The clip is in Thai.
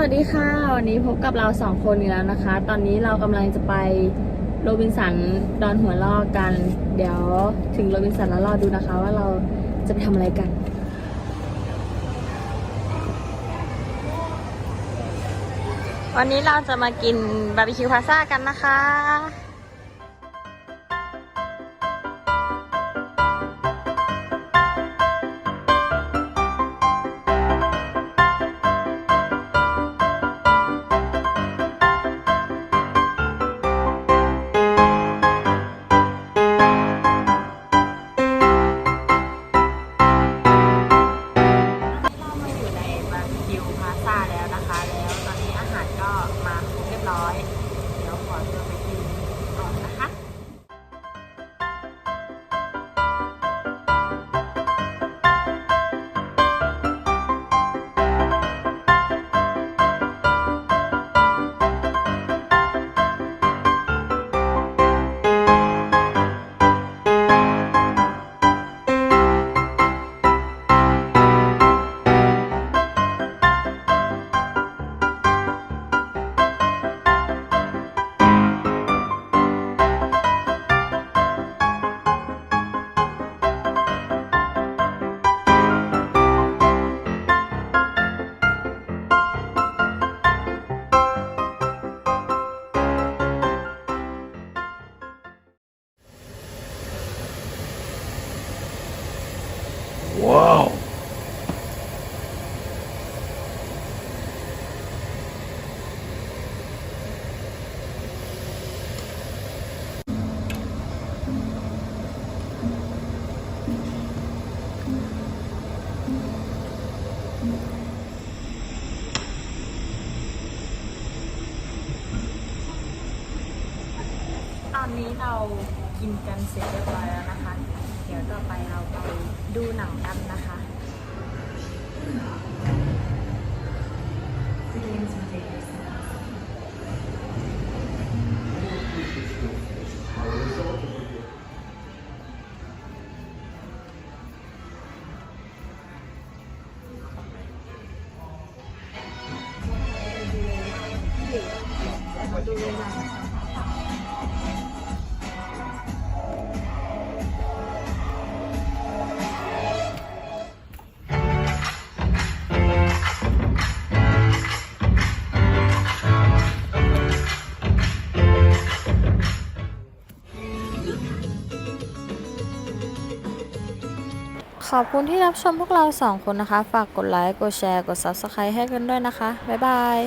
วัสดีค่ะ วันนี้พบกับเราสองคนอีกแล้วนะคะ ตอนนี้เรากำลังจะไปโรบินสันดอนหัวลอกกัน เดี๋ยวถึงโรบินสันแล้วรอดูนะคะ ว่าเราจะไปทำอะไรกัน วันนี้เราจะมากินบาร์บีคิวพาซ่ากันนะคะ หิวมาซาแล้วนะคะ แล้วตอนนี้อาหารก็มาเรียบร้อย Wow. ตอนนี้เรากินกันเสร็จเรียบร้อยแล้วนะคะ เดี๋ยวต่อไปเราไป ดูหนังกันนะคะ ขอบคุณที่รับชมพวกเราสองคนนะคะ ฝากกดไลค์ กดแชร์ กด Subscribe ให้กันด้วยนะคะ บ๊ายบาย